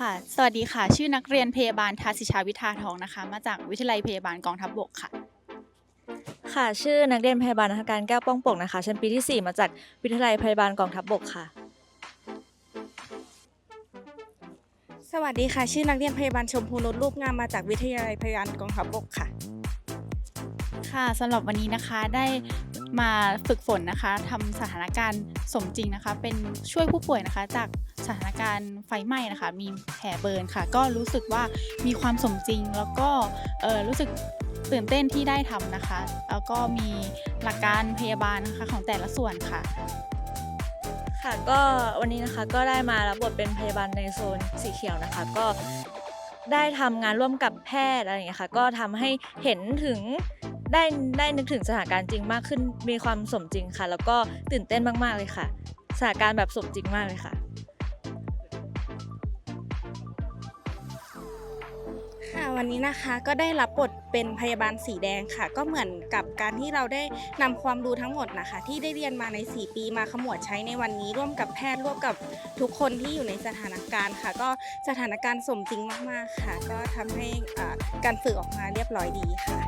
ค่ะ สวัสดีค่ะ ชื่อนักเรียนพยาบาลทาสิชาวิทาทองนะคะ มาจากวิทยาลัยพยาบาลกองทัพบกค่ะ ค่ะ ชื่อนักเรียนพยาบาลนักการแก้วป้องปกนะคะ ชั้นปีที่ 4 มาจากวิทยาลัยพยาบาลกองทัพบกค่ะ สวัสดีค่ะ ชื่อนักเรียนพยาบาลชมพูนุชรูปงามมาจากวิทยาลัยพยาบาลกองทัพบกค่ะ ค่ะสำหรับวันนี้นะคะได้มาฝึกฝนนะคะทำสถานการณ์สมจริงนะคะ เป็นช่วยผู้ป่วยนะคะจาก สถานการณ์ไฟไหม้นะคะ มีแผลเบิร์นค่ะ ก็รู้สึกว่ามีความสมจริงแล้วก็รู้สึกตื่นเต้นที่ได้ทำนะคะ แล้วก็มีหลักการพยาบาลนะคะของแต่ละส่วนค่ะ ค่ะก็วันนี้นะคะก็ได้มารับบทเป็นพยาบาลในโซนสีเขียวนะคะ ก็ได้ทำงานร่วมกับแพทย์อะไรอย่างเงี้ยค่ะ ก็ทำให้เห็นถึงได้ได้นึกถึงสถานการณ์จริงมากขึ้นมีความสมจริงค่ะ แล้วก็ตื่นเต้นมากๆเลยค่ะสถานการณ์แบบสมจริงมากเลยค่ะ วันนี้นะคะก็ได้รับบทเป็นพยาบาลสีแดงค่ะ ก็เหมือนกับการที่เราได้นำความรู้ทั้งหมดนะคะ ที่ได้เรียนมาใน 4 ปีมาขมวดใช้ในวันนี้ ร่วมกับแพทย์ร่วมกับทุกคนที่อยู่ในสถานการณ์ค่ะ ก็สถานการณ์สมจริงมากๆค่ะ ก็ทำให้อ่าการฝึกออกมาเรียบร้อยดีค่ะ